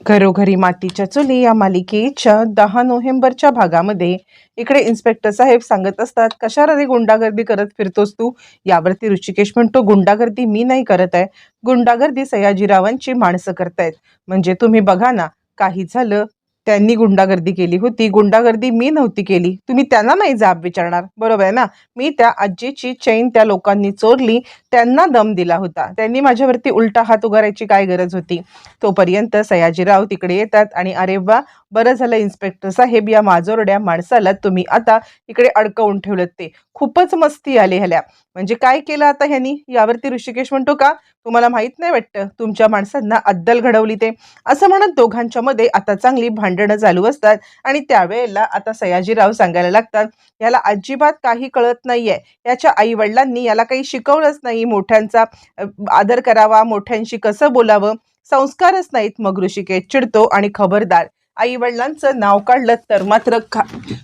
घरोघरी मातीच्या चुली या मालिकेच्या दहा नोव्हेंबरच्या भागामध्ये इकडे इन्स्पेक्टर साहेब सांगत असतात कशाला रे गुंडागर्दी करत फिरतोस तू? यावरती ऋषिकेश म्हणतो गुंडागर्दी मी नाही करत आहे. गुंडागर्दी सयाजीरावांची माणसं करतायत. म्हणजे तुम्ही बघा ना काही झालं त्यांनी गुंडागर्दी केली होती. गुंडागर्दी मी नव्हती केली. तुम्ही त्यांना नाही जाब विचारणार. बरोबर आहे ना? मी त्या आजीची चैन त्या लोकांनी चोरली. त्यांना दम दिला होता. त्यांनी माझ्यावरती उलटा हात उगारायची काय गरज होती? तोपर्यंत सयाजीराव तिकडे येतात आणि अरे वा बरं झालं इन्स्पेक्टर साहेब. या माजोरड्या माणसाला तुम्ही आता इकडे अडकवून ठेवलं ते. खूपच मस्ती आली ह्याला. म्हणजे काय केलं आता ह्यांनी? यावरती ऋषिकेश म्हणतो का? तुम्हाला माहीत नाही वाटतं? तुमच्या माणसांना अद्दल घडवली ते. असं म्हणत दोघांच्या मध्ये आता चांगली भांडणं चालू असतात आणि त्यावेळेला आता सयाजीराव सांगायला लागतात याला अजिबात काही कळत नाहीये. याच्या आई वडिलांनी याला काही शिकवलंच नाही. मोठ्यांचा आदर करावा मोठ्यांशी कसं बोलावं? संस्कारच नाहीत मग ऋषिकेश. चिडतो आणि खबरदार. आई वडिलांचं नाव काढलं तर मात्र खा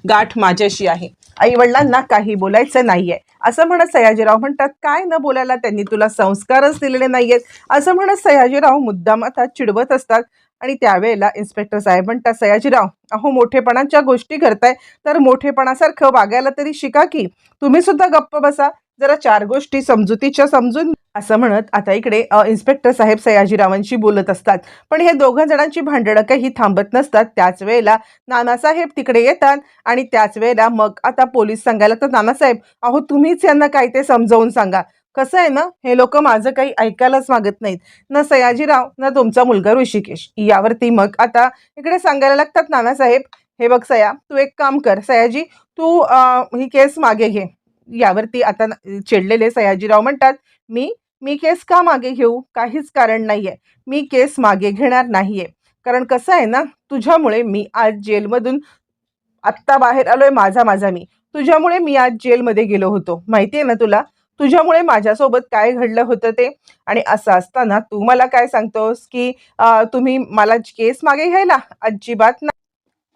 गाठ माझ्याशी आहे. आई वडिलांना काही बोलायचं नाहीये. असं म्हणत सयाजीराव म्हणतात काय न बोलायला त्यांनी तुला संस्कारच दिलेले नाहीयेत. असं म्हणत सयाजीराव मुद्दाम आता चिडवत असतात. आणि त्यावेळेला इन्स्पेक्टर साहेब म्हणतात सयाजीराव अहो मोठेपणाच्या गोष्टी करताय तर मोठेपणासारखं वागायला तरी शिका की. तुम्ही सुद्धा गप्प बसा. जरा चार गोष्टी समजुतीच्या समजून असं म्हणत आता इकडे इन्स्पेक्टर साहेब सयाजीरावांशी बोलत असतात. पण हे दोघं जणांची भांडणं काही थांबत नसतात. त्याच वेळेला नानासाहेब तिकडे येतात आणि त्याच वेळेला मग आता पोलीस सांगायला तर नानासाहेब अहो तुम्हीच यांना काय ते समजावून सांगा. कसं आहे ना हे लोक माझं काही ऐकायलाच मागत नाहीत. न सयाजीराव ना तुमचा मुलगा ऋषिकेश. यावरती मग आता इकडे सांगायला लागतात नानासाहेब हे बघ सया तू एक काम कर. सयाजी तू ही केस मागे घे. यावरती आता चेडलेले चिडलेले सयाजीराव म्हणतात मी मी केस का मागे घेऊ? काहीच कारण नाहीये. मी केस मागे घेणार नाहीये. कारण कसं आहे ना तुझ्यामुळे मी आज जेलमधून आत्ता बाहेर आलोय माझा माझा मी. तुझ्यामुळे मी आज जेलमध्ये गेलो होतो. माहिती आहे ना तुला? तुझ्यामुळे माझ्यासोबत काय घडलं होतं ते? आणि असं असताना तू मला काय सांगतोस की तुम्ही मला केस मागे घ्यायला? अजिबात नाही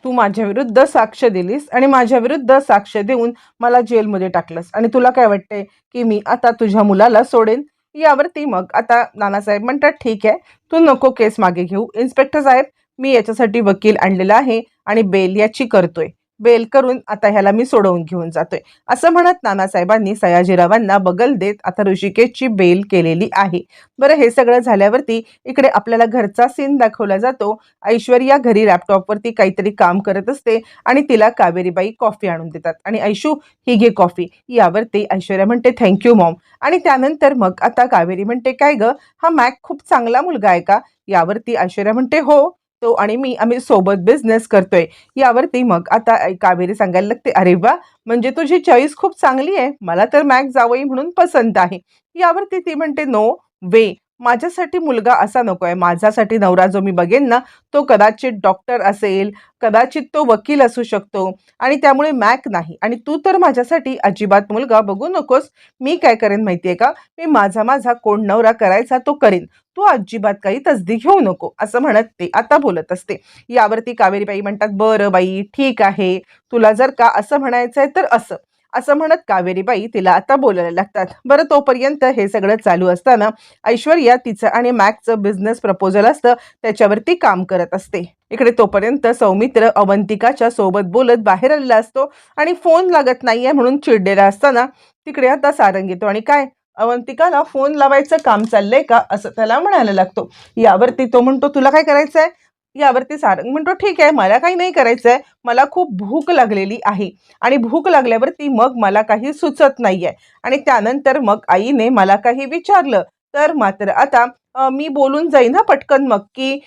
तू माझ्या विरुद्ध साक्ष दिलीस आणि माझ्या विरुद्ध साक्ष देऊन मला जेलमध्ये टाकलंस. आणि तुला काय वाटतंय? की मी आता तुझ्या मुलाला सोडेन? यावरती मग आता नानासाहेब म्हणतात ठीक आहे तू नको केस मागे घेऊ. इन्स्पेक्टर साहेब मी याच्यासाठी वकील आणलेला आहे आणि बेल याची करतोय. बेल करून आता ह्याला मी सोडवून घेऊन जातोय. असं म्हणत नानासाहेबांनी सयाजीरावांना बगल देत आता ऋषिकेशची बेल केलेली आहे. बरं हे सगळं झाल्यावरती इकडे आपल्याला घरचा सीन दाखवला जातो. ऐश्वर्या घरी लॅपटॉपवरती काहीतरी काम करत असते आणि तिला कावेरीबाई कॉफी आणून देतात. आणि ऐशू ही घे कॉफी यावरती ऐश्वर्या म्हणते थँक्यू मॉम आणि त्यानंतर मग आता कावेरी म्हणते काय ग? हा मॅक खूप चांगला मुलगा आहे का? यावरती ऐश्वर्या म्हणते हो. तो आणि मी आम्ही सोबत बिझनेस करतोय. यावरती मग आता कावेरी सांगायला लागते अरे वा! म्हणजे तुझी चॉईस खूप चांगली आहे. मला तर मॅक जावई म्हणून पसंत आहे. यावरती ती म्हणते नो वे माझ्यासाठी मुलगा असा नको आहे. माझ्यासाठी नवरा जो मी बघेन ना तो कदाचित डॉक्टर असेल कदाचित तो वकील असू शकतो आणि त्यामुळे मॅक नाही. आणि तू तर माझ्यासाठी अजिबात मुलगा बघू नकोस. मी काय करेन माहितीये का? मी माझा माझा कोण नवरा करायचा तो करीन. तू अजिबात काही तसदी घेऊ नको असं म्हणत ते. आता बोलत असते. यावरती कावेरीबाई म्हणतात बरं बाई ठीक आहे. तुला जर का असं म्हणायचं आहे तर असं. असं म्हणत कावेरीबाई तिला आता बोलायला लागतात. बरं तोपर्यंत हे सगळं चालू असताना ऐश्वर्या तिचं आणि मॅकचं बिझनेस प्रपोजल असतं त्याच्यावरती काम करत असते. इकडे तोपर्यंत सौमित्र अवंतिकाच्या सोबत बोलत बाहेर आलेला असतो आणि फोन लागत नाहीये म्हणून चिडलेला असताना तिकडे आता सारंग येतो आणि काय? अवंतिकाला फोन लावायचं काम चाललंय का असं त्याला म्हणायला लागतो. यावरती तो म्हणतो तुला काय करायचं आहे यावरती सारंग म्हणतो ठीक आहे मला काही नाही करायचंय. मला खूप भूक लागलेली आहे. आणि भूक लागल्यावरती मग मला काही सुचत नाही आहे आणि त्यानंतर मग आईने मला काही विचारलं. तर मात्र आता मी बोलून जाईन ना पटकन मग की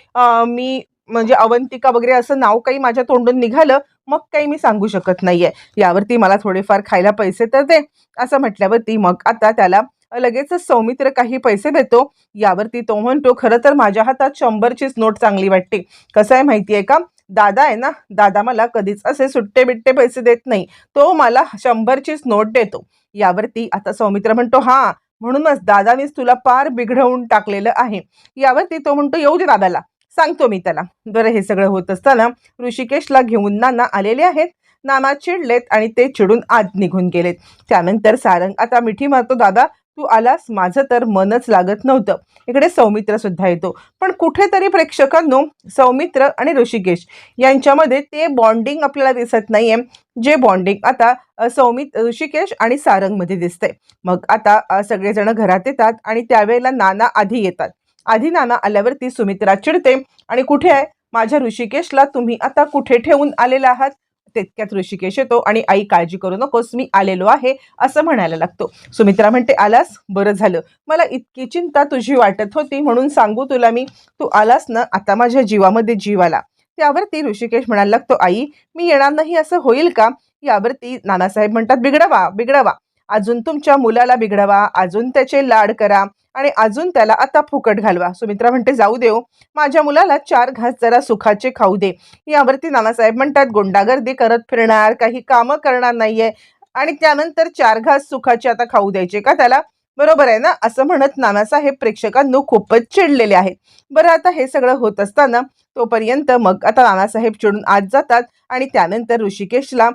मी म्हणजे अवंतिका वगैरे असं नाव काही माझ्या तोंडून निघालं मग काही मी सांगू शकत नाहीये. यावरती मला थोडेफार खायला पैसे तर दे. असं म्हटल्यावरती मग आता त्याला लगेचच सौमित्र काही पैसे देतो. यावरती तो म्हणतो खरं तर माझ्या हातात शंभरचीच नोट चांगली वाटते. कसं आहे माहिती आहे का? दादा आहे ना दादा मला कधीच असे सुट्टे बिट्टे पैसे देत नाही. तो मला शंभरचीच नोट देतो. यावरती आता सौमित्र म्हणतो हा म्हणूनच दादानेच तुला पार बिघडवून टाकलेलं आहे. यावरती तो म्हणतो येऊ दे दादाला सांगतो मी त्याला. बरं हे सगळं होत असताना ऋषिकेशला घेऊन नाना आलेले आहेत. नाना चिडलेत आणि ते चिडून आत निघून गेलेत. त्यानंतर सारंग आता मिठी मारतो दादा तू आलास माझं तर मनच लागत नव्हतं. इकडे सौमित्र सुद्धा येतो. पण कुठेतरी प्रेक्षकांनो सौमित्र आणि ऋषिकेश यांच्यामध्ये ते बॉन्डिंग आपल्याला दिसत नाहीये. जे बॉन्डिंग आता सौमित ऋषिकेश आणि सारंगमध्ये दिसते मग आता सगळेजण घरात येतात आणि त्यावेळेला नाना आधी येतात. आधी नाना आल्यावरती सुमित्रा चिडते आणि कुठे आहे? माझ्या ऋषिकेशला तुम्ही आता कुठे ठेवून आलेला आहात? तितक्यात ऋषिकेश येतो आणि आई काळजी करू नकोस मी आलेलो आहे असं म्हणायला लागतो. सुमित्रा म्हणते आलास? बरं झालं. मला इतकी चिंता तुझी वाटत होती म्हणून सांगू तुला मी. तू आलास ना? आता माझ्या जीवामध्ये जीव आला. त्यावरती ऋषिकेश म्हणायला लागतो आई मी येणार नाही असं होईल का? यावरती नानासाहेब म्हणतात बिघडवा बिघडवा. अजून तुमच्या मुलाला बिघडवा अजून त्याचे लाड करा आणि अजून त्याला आता फुकट घालवा. सुमित्रा म्हणते जाऊ देऊ माझ्या मुलाला चार घास जरा सुखाचे खाऊ दे. यावरती नानासाहेब म्हणतात गुंडागर्दी करत फिरणार काही कामं करणार नाहीये आणि त्यानंतर चार घास सुखाचे आता खाऊ द्यायचे का त्याला? बरोबर आहे ना? असं म्हणत नानासाहेब प्रेक्षकांनो खूपच चिडलेले आहेत. बरं आता हे सगळं होत असताना तोपर्यंत मग आता नानासाहेब चिडून आत जातात आणि त्यानंतर ऋषिकेशला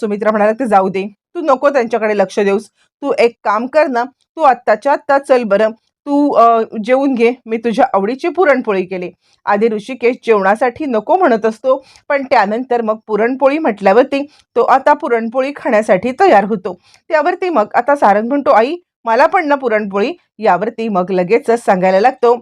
सुमित्रा म्हणाला ते जाऊ दे. तू नको त्यांच्याकडे लक्ष देऊस. तू एक काम कर ना तू आत्ताच्या आत्ता चल बरं. तू जेवून घे. मी तुझ्या आवडीची पुरणपोळी केली. आधी ऋषिकेश जेवणासाठी नको म्हणत असतो पण त्यानंतर मग पुरणपोळी म्हटल्यावरती तो आता पुरणपोळी खाण्यासाठी तयार होतो. त्यावरती मग आता सारंग म्हणतो आई मला पण ना पुरणपोळी. यावरती मग लगेचच सांगायला लागतो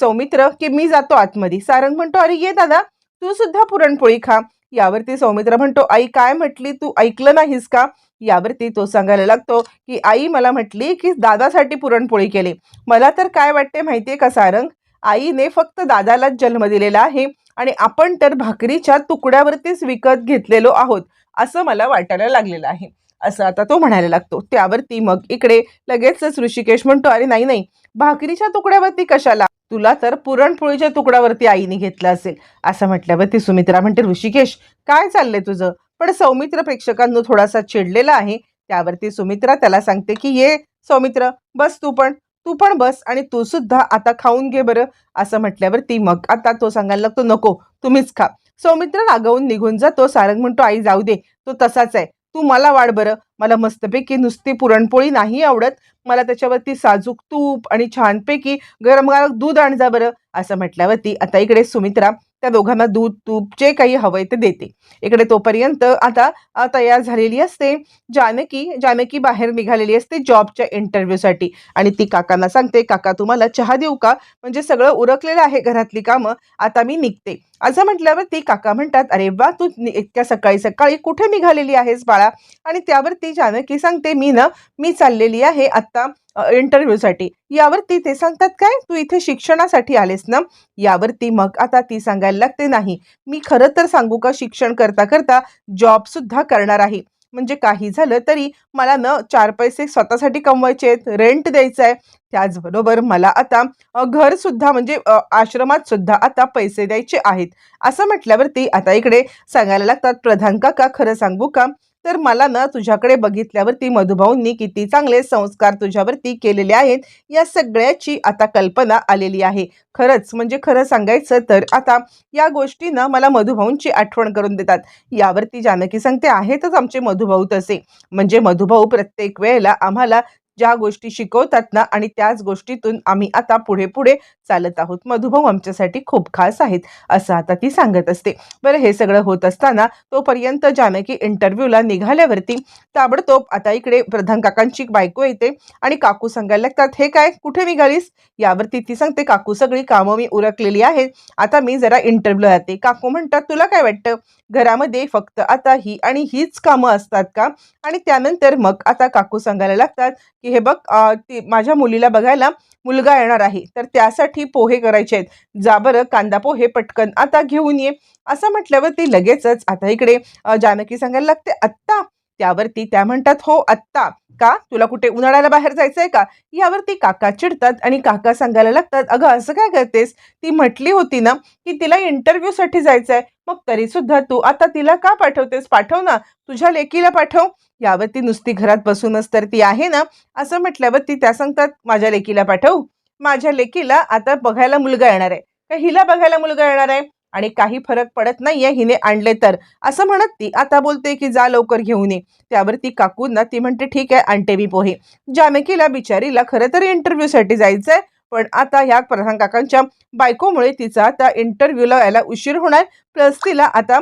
सौमित्र की मी जातो आतमध्ये. सारंग म्हणतो अरे ये दादा तू सुद्धा पुरणपोळी खा. यावरती सौमित्र म्हणतो आई काय म्हटली? तू ऐकलं नाहीस का? यावरती तो सांगायला लागतो की आई मला म्हटली की दादासाठी पुरणपोळी केली. मला तर काय वाटते माहितीये का सारंग? आईने फक्त दादालाच जन्म दिलेला आहे आणि आपण तर भाकरीच्या तुकड्यावरतीच विकत घेतलेलो आहोत असं मला वाटायला लागलेलं आहे. असं आता तो म्हणायला लागतो. त्यावरती मग इकडे लगेचच ऋषिकेश म्हणतो अरे नाही नाही. भाकरीच्या तुकड्यावरती कशाला? तुला तर पुरणपोळीच्या तुकड्यावरती आईने घेतलं असेल. असं म्हटल्यावरती सुमित्रा म्हणते ऋषिकेश काय चाललंय तुझं? पण सौमित्र प्रेक्षकांनो थोडासा चिडलेला आहे. त्यावरती सुमित्रा त्याला सांगते की ये सौमित्र बस तू पण. तू पण बस आणि तू सुद्धा आता खाऊन घे बरं. असं म्हटल्यावरती मग आता तो सांगायला लागतो नको तुम्हीच खा. सौमित्र रागवून निघून जातो. सारंग म्हणतो आई जाऊ दे. तो तसाच आहे. तू मला वाढ बरं. मला मस्तपैकी नुसती पुरणपोळी नाही आवडत. मला त्याच्यावरती साजूक तूप आणि छानपैकी गरम गरम दूध आण जा बरं. असं म्हटल्यावरती आता इकडे सुमित्रा त्या दोघांना दूध तूप जे काही हवंय ते देते. इकडे तोपर्यंत आता तयार झालेली असते जानकी जानकी बाहेर निघालेली असते जॉबच्या इंटरव्ह्यूसाठी. आणि ती काकांना सांगते काका तुम्हाला चहा देऊ का? म्हणजे सगळं उरकलेलं आहे घरातली कामं आता मी निघते. असं म्हटल्यावर ती काका म्हणतात अरे वा तू नि- इतक्या सकाळी सकाळी कुठे निघालेली आहेस बाळा? आणि त्यावर ती जानकी सांगते मी ना मी चाललेली आहे आत्ता इंटरव्ह्यूसाठी यावरती ते सांगतात काय? तू इथे शिक्षणासाठी आलेस ना? यावरती मग आता ती सांगायला लागते नाही. मी खरं तर सांगू का शिक्षण करता करता जॉब सुद्धा करणार आहे. म्हणजे काही झालं तरी मला न चार पैसे स्वतःसाठी कमवायचे आहेत रेंट द्यायचं आहे. त्याचबरोबर मला आता घरसुद्धा घर सुद्धा म्हणजे आश्रमात सुद्धा आता पैसे द्यायचे आहेत. असं म्हटल्यावरती आता इकडे सांगायला लागतात प्रधान काका खरं सांगू का? तर मला ना तुझ्याकडे बघितल्यावरती मधुभाऊंनी किती चांगले संस्कार तुझ्यावरती केलेले आहेत या सगळ्याची आता कल्पना आलेली आहे. खरंच म्हणजे खरं सांगायचं तर आता या गोष्टीनं मला मधुभाऊंची आठवण करून देतात. यावरती जानकी सांगते आहेतच आमचे मधुभाऊ तसे. म्हणजे मधुभाऊ प्रत्येक वेळेला आम्हाला ज्या गोष्टी शिकवतात ना आणि त्याच गोष्टीतून आम्ही आता पुढे पुढे चालत आहोत. मधुभाऊ आमच्यासाठी खूप खास आहेत असं आता ती सांगत असते. बरं हे सगळं होत असताना तोपर्यंत जानकी इंटरव्ह्यूला निघाल्यावरती ताबडतोब आता इकडे प्रधान काकांची बायको येते आणि काकू सांगायला लागतात हे काय कुठे निघालीस? यावरती ती सांगते काकू सगळी कामं मी उरकलेली आहेत. आता मी जरा इंटरव्ह्यूला जाते. काकू म्हणतात तुला काय वाटतं? घरामध्ये फक्त आता ही आणि हीच कामं असतात का? आणि त्यानंतर मग आता काकू सांगायला लागतात की हे बघ ती माझ्या मुलीला बघायला मुलगा येणार आहे तर त्यासाठी पोहे करायचे आहेत. जा बरं कांदा पोहे पटकन आता घेऊन ये. असं म्हटल्यावर ती लगेचच आता इकडे जानकी सांगायला लागते आत्ता. त्यावरती त्या म्हणतात हो आत्ता. का? तुला कुठे उन्हाळ्याला बाहेर जायचंय का? यावरती काका चिडतात आणि काका सांगायला लागतात अगं असं काय करतेस? ती म्हटली होती ना की तिला इंटरव्ह्यूसाठी जायचंय. मग तरी सुद्धा तू आता तिला का पाठवतेस? पाठव ना तुझ्या लेकीला पाठव. यावरती नुसती घरात बसूनच तर ती आहे ना असं म्हटल्यावर ती त्या सांगतात माझ्या लेकीला पाठव. माझ्या लेकीला आता बघायला मुलगा येणार आहे. का हिला बघायला मुलगा येणार आहे? आणि काही फरक पडत नाहीये हिने आणले तर. असं म्हणत ती आता बोलते की जा लवकर घेऊन ये. त्यावर ती काकूंना ती म्हणते ठीक आहे आणते मी पोहे. जामेकीला बिचारीला खरं तर इंटरव्ह्यूसाठी जायचंय पण आता ह्या प्रधान काकांच्या बायकोमुळे तिचा आता इंटरव्ह्यूला यायला उशीर होणार प्लस तिला आता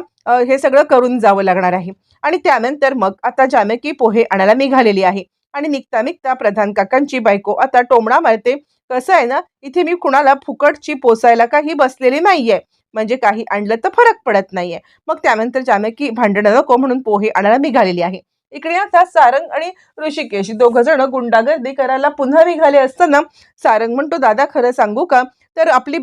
हे सगळं करून जावं लागणार आहे. आणि त्यानंतर मग आता जामेकी पोहे आणायला निघालेली आहे. आणि निघता निघता प्रधान काकांची बायको आता टोमणा मारते. कसं आहे ना इथे मी कुणाला फुकटची पोसायला काही बसलेली नाहीये. म्हणजे काही आणलं तर फरक पडत नाहीये. मग त्यानंतर जानकी भांडणं नको म्हणून पोहे आणायला निघालेली आहे. इकडे आता सारंग आणि ऋषिकेश दोघ जण गुंडागर्दी करायला पुन्हा निघाले असताना सारंग म्हणतो दादा खरं सांगू का? तर आपली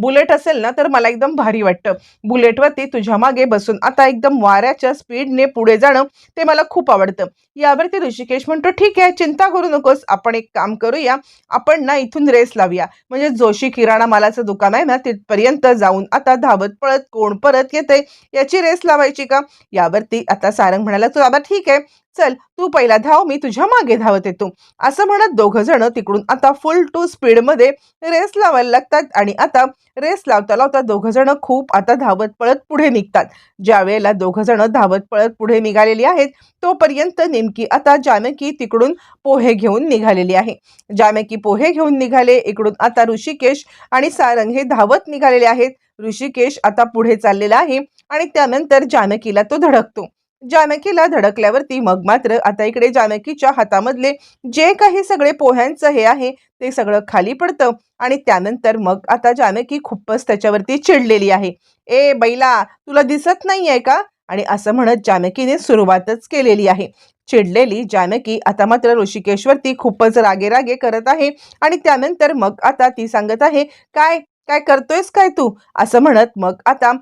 बुलेट असेल ना तर मला एकदम भारी वाटतं. बुलेटवरती तुझ्या मागे बसून आता एकदम वाऱ्याच्या स्पीडने पुढे जाणं ते मला खूप आवडतं. यावरती ऋषिकेश म्हणतो ठीक आहे चिंता करू नकोस आपण एक काम करूया. आपण ना इथून रेस लावूया. म्हणजे जोशी किराणा मालाचं दुकान आहे ना तिथपर्यंत जाऊन आता धावत पळत कोण परत येते याची रेस लावायची का? यावरती आता सारंग म्हणाला तू आता ठीक आहे चल तू पहिला धाव मी तुझ्या मागे धावत येतो. असं म्हणत दोघ जण तिकडून आता फुल टू स्पीडमध्ये रेस लावायला लागतात आणि आता रेस लावता लावता दोघ जण खूप आता धावत पळत पुढे निघतात. ज्या वेळेला दोघ जण धावत पळत पुढे निघालेली आहेत तोपर्यंत नेमकी आता जानकी तिकडून पोहे घेऊन निघालेली आहे. जानकी पोहे घेऊन निघाले इकडून आता ऋषिकेश आणि सारंग हे धावत निघालेले आहेत. ऋषिकेश आता पुढे चाललेला आहे आणि त्यानंतर जानकीला तो धडकतो. जानकीला धडकल्यावरती मग मात्र आता इकडे जानकीच्या हातामधले जे काही सगळे पोह्यांचं हे आहे ते सगळं खाली पडतं आणि त्यानंतर मग आता जानकी खूपच त्याच्यावरती चिडलेली आहे. ए बैला तुला दिसत नाहीये का? आणि असं म्हणत जानकीने सुरुवातच केलेली आहे. चिडलेली जानकी आता मात्र ऋषिकेशवरती खूपच रागे रागे करत आहे आणि त्यानंतर मग आता ती सांगत आहे काय काय करतोयस काय तू? असं म्हणत मग आता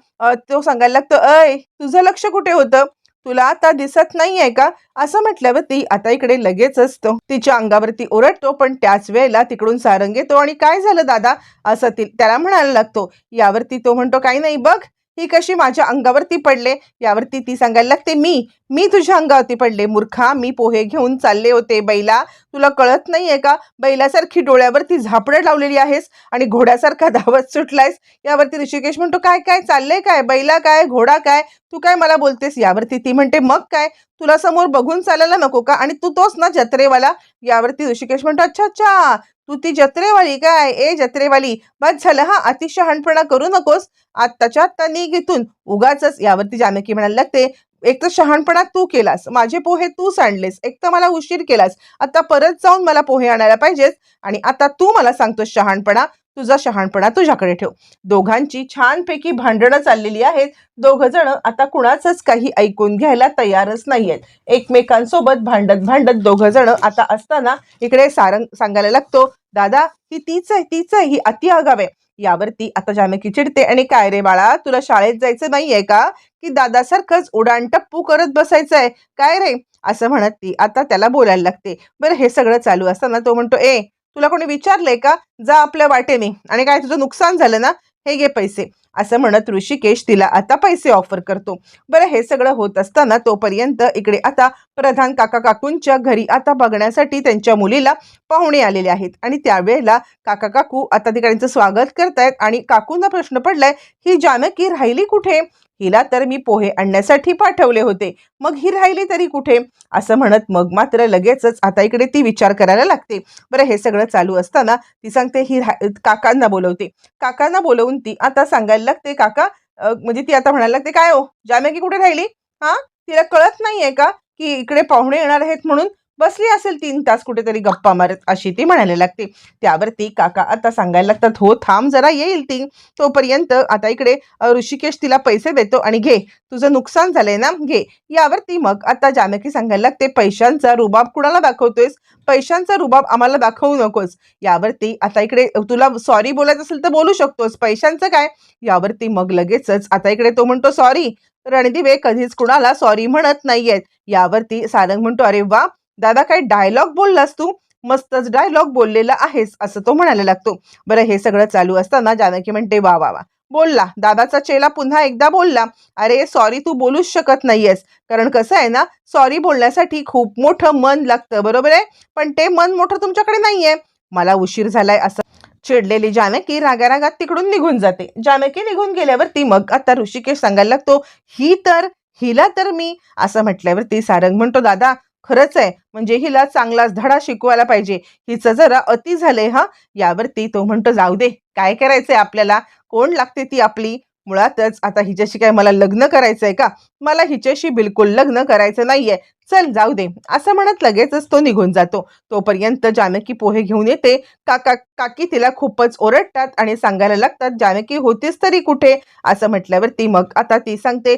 तो सांगायला लागतो अय तुझं लक्ष कुठे होतं? तुला आता दिसत नाहीये का? असं म्हटल्यावर ती आता इकडे लगेच असतो. तिच्या अंगावरती ओरडतो पण त्याच वेळेला तिकडून सारंग येतो. आणि काय झालं दादा? असं ती त्याला म्हणायला लागतो. यावरती तो म्हणतो काही नाही बघ ही कशी माझ्या अंगावरती पडले? यावरती ती सांगायला लागते मी मी तुझ्या अंगावरती पडले मूर्खा. मी पोहे घेऊन चालले होते बैला. तुला कळत नाहीये का? बैलासारखी डोळ्यावरती झापडं लावलेली आहेस आणि घोड्यासारखा धावत सुटलायस. यावरती ऋषिकेश म्हणतो काय काय चाललंय काय? बैला काय? घोडा काय? तू काय मला बोलतेस? यावरती ती म्हणते मग काय? तुला समोर बघून चालायला नको का? आणि तू तोच ना जत्रेवाला? यावरती ऋषिकेश म्हणतो अच्छा अच्छा. तू ती जत्रेवाली काय? ए जत्रेवाली बस झालं हा? अतिशहाणपणा करू नकोस. आत्ताच्या आत्ता निघ इथून उगाच यावरती जानकी म्हणायला लागते. एक तर शहाणपणा तू केलास माझे पोहे तू सांडलेस एक तर मला उशीर केलास. आता परत जाऊन मला पोहे आणायला पाहिजेस आणि आता तू मला सांगतोस शहाणपणा. तुझा शहाणपणा तुझ्याकडे ठेव. दोघांची छानपैकी भांडणं चाललेली आहेत. दोघं जण आता कुणाचंच काही ऐकून घ्यायला तयारच नाहीयेत. एकमेकांसोबत भांडत भांडत दोघं जण आता असताना इकडे सारंग सांगायला लागतो दादा ही तीच आहे तीच आहे ही अति आगाव आहे. यावरती आता जानकी चिडते आणि काय रे बाळा तुला शाळेत जायचं नाहीये का? की दादासारखंच उडाण टप्पू करत बसायचं आहे काय रे? असं म्हणत ती आता त्याला बोलायला लागते. बरं हे सगळं चालू असताना तो म्हणतो ए तुला कोणी विचारलंय का? जा आपल्या वाटेने. आणि काय तुझं नुकसान झालं ना? हे घे पैसे. असं म्हणत ऋषिकेश तिला आता पैसे ऑफर करतो. बरं हे सगळं होत असताना तोपर्यंत इकडे आता प्रधान काका काकूंच्या घरी आता बघण्यासाठी त्यांच्या मुलीला पाहुणे आलेले आहेत. आणि त्यावेळेला काका काकू आता तिकडे स्वागत करतायत आणि काकूंना प्रश्न पडलाय ही जानकी राहिली कुठे? हिला तर मी पोहे आणण्यासाठी पाठवले होते. मग ही राहिली तरी कुठे? असं म्हणत मग मात्र लगेचच आता इकडे ती विचार करायला लागते. बरं हे सगळं चालू असताना ती सांगते ही काकांना बोलवते. काकांना बोलवून ती आता सांगायला लागते काका म्हणजे ती आता म्हणायला लागते काय हो? की कुठे राहिली? हा? तिला कळत नाहीये का की इकडे पाहुणे येणार आहेत म्हणून बसली असेल तीन तास कुठेतरी गप्पा मारत अशी ती म्हणायला लागते. त्यावरती काका आता सांगायला लागतात हो थांब जरा येईल ती. तोपर्यंत आता इकडे ऋषिकेश तिला पैसे देतो आणि घे. तुझं नुकसान झालंय ना? घे. यावरती मग आता जानकी सांगायला लागते पैशांचा रुबाब कुणाला दाखवतोयस? पैशांचा रुबाब आम्हाला दाखवू नकोस. यावरती आता इकडे तुला सॉरी बोलायचं असेल तर बोलू शकतोस. पैशांचं काय? यावरती मग लगेचच आता इकडे तो म्हणतो सॉरी रणदिवे कधीच कुणाला सॉरी म्हणत नाहीयेत. यावरती सारंग म्हणतो अरे वा दादा काय डायलॉग बोललास तू? मस्तच डायलॉग बोललेला आहेस असं तो म्हणायला लागतो. बरं हे सगळं चालू असताना जानकी म्हणते वा वा वा. बोलला. दादाचा चेला पुन्हा एकदा बोलला अरे सॉरी तू बोलूच शकत नाहीयेस. कारण कसं आहे ना सॉरी बोलण्यासाठी खूप मोठं मन लागतं बरोबर आहे? पण ते मन मोठं तुमच्याकडे नाहीये. मला उशीर झालाय असं चिडलेली जानकी रागारागात तिकडून निघून जाते. जानकी निघून गेल्यावरती मग आता ऋषिकेश सांगायला लागतो ही तर हिला तर मी. असं म्हटल्यावरती सारंग म्हणतो दादा खरंच आहे. म्हणजे हिला चांगलाच धडा शिकवायला पाहिजे. हिचं जरा अति झालंय हा. यावरती तो म्हणतो जाऊ दे. काय करायचंय आपल्याला? कोण लागते ती आपली? मुळातच आता हिच्याशी काय मला लग्न करायचंय का? मला हिच्याशी बिलकुल लग्न करायचं नाहीये. चल जाऊ दे. असं म्हणत लगेचच तो निघून जातो. तोपर्यंत जानकी पोहे घेऊन येते. काका काकी तिला खूपच ओरडतात आणि सांगायला लागतात जानकी होतीस तरी कुठे? असं म्हटल्यावरती मग आता ती सांगते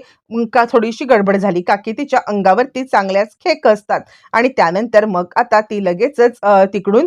का थोडीशी गडबड झाली. काकी तिच्या अंगावरती चांगल्याच खेक असतात. आणि त्यानंतर मग आता ती लगेचच तिकडून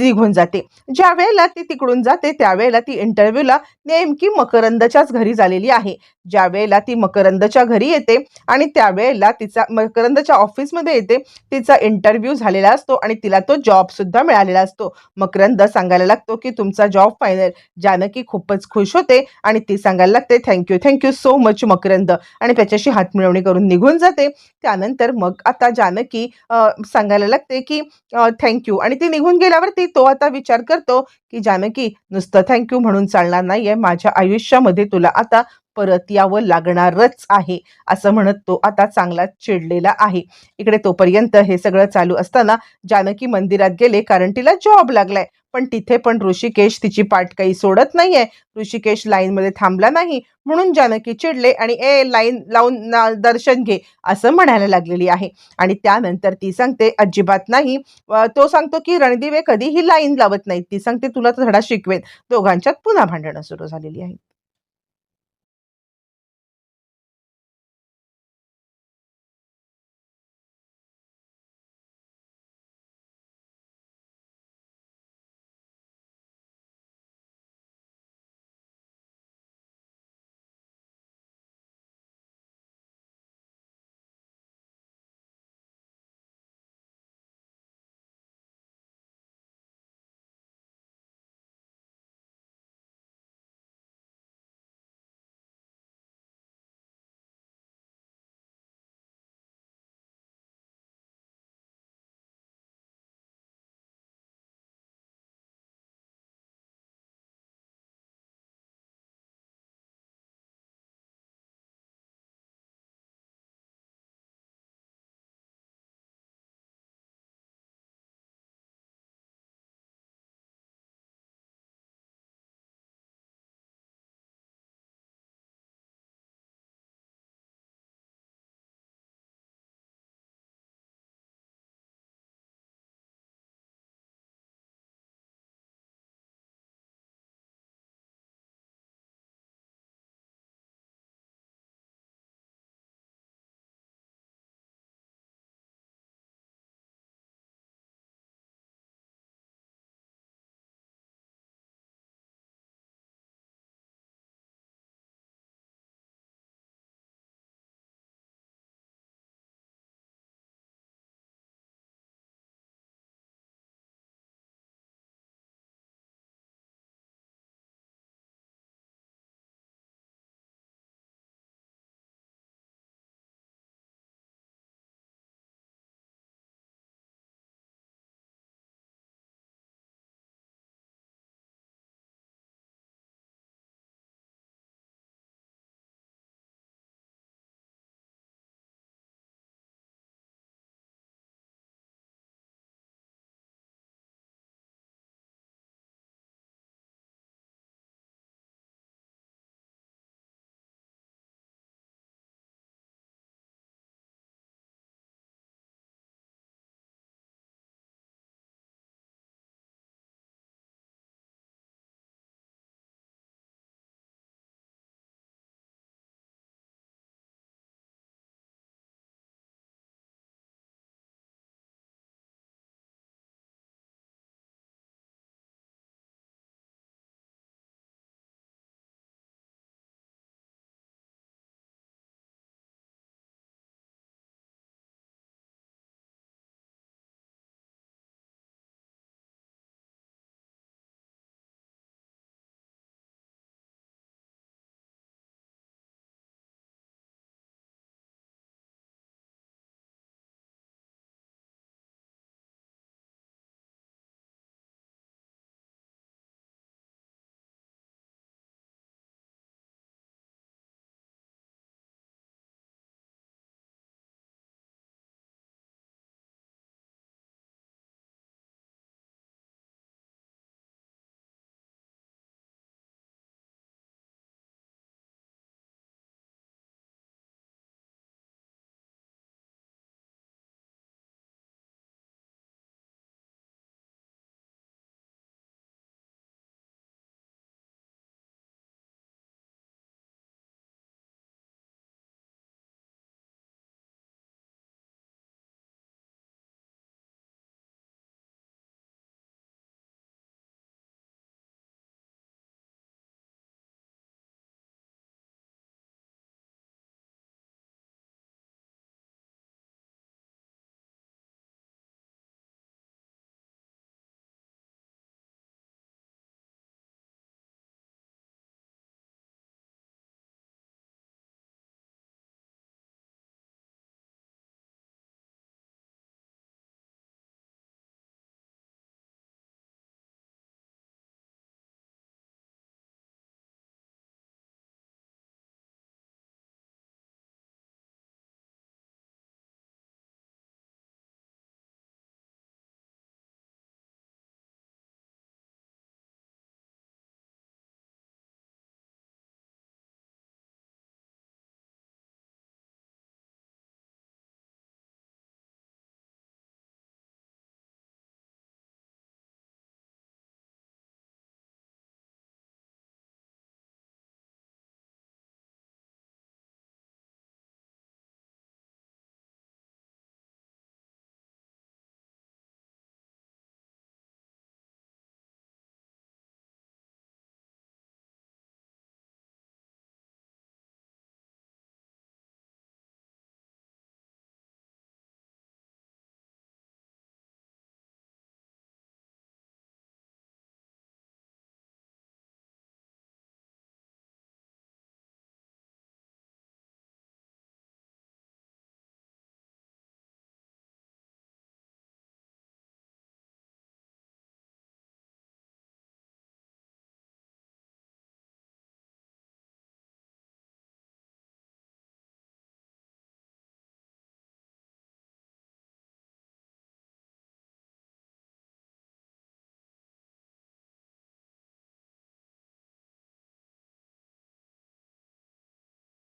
निघून जाते. ज्या वेळेला ती तिकडून जाते त्यावेळेला ती इंटरव्ह्यूला नेमकी मकरंदच्याच घरी झालेली आहे. ज्या वेळेला ती मकरंदच्या घरी येते आणि त्यावेळेला तिचा मकरंदच्या ऑफिसमध्ये येते तिचा इंटरव्ह्यू झालेला असतो आणि तिला तो जॉब सुद्धा मिळालेला असतो. मकरंद सांगायला लागतो की तुमचा जॉब फायनल जानकी खूपच खुश होते आणि ती सांगायला लागते thank you thank you so much Makarand. आणि त्याच्याशी हातमिळवणी करून निघून जाते. त्यानंतर मग आता जानकी सांगायला लागते की थँक्यू आणि ती निघून गेल्यावरती तो आता विचार करतो की जानकी नुसतं थँक्यू म्हणून चालणार नाहीये. माझ्या आयुष्यामध्ये तुला आता परत यावं लागणारच आहे असं म्हणत तो आता चांगला चिडलेला आहे. इकडे तोपर्यंत हे सगळं चालू असताना जानकी मंदिरात गेले कारण तिला जॉब लागलाय. पण तिथे पण ऋषिकेश तिची पाठ काही सोडत नाहीये. ऋषिकेश लाईनमध्ये थांबला नाही. म्हणून जानकी चिडले आणि ए लाईन लावून ना- दर्शन घे असं म्हणायला लागलेली आहे. आणि त्यानंतर ती सांगते अजिबात नाही. तो सांगतो की रणदिवे कधीही लाईन लावत नाही ती सांगते तुला तर धडा शिकवेन. दोघांच्यात पुन्हा भांडणं सुरू झालेली आहे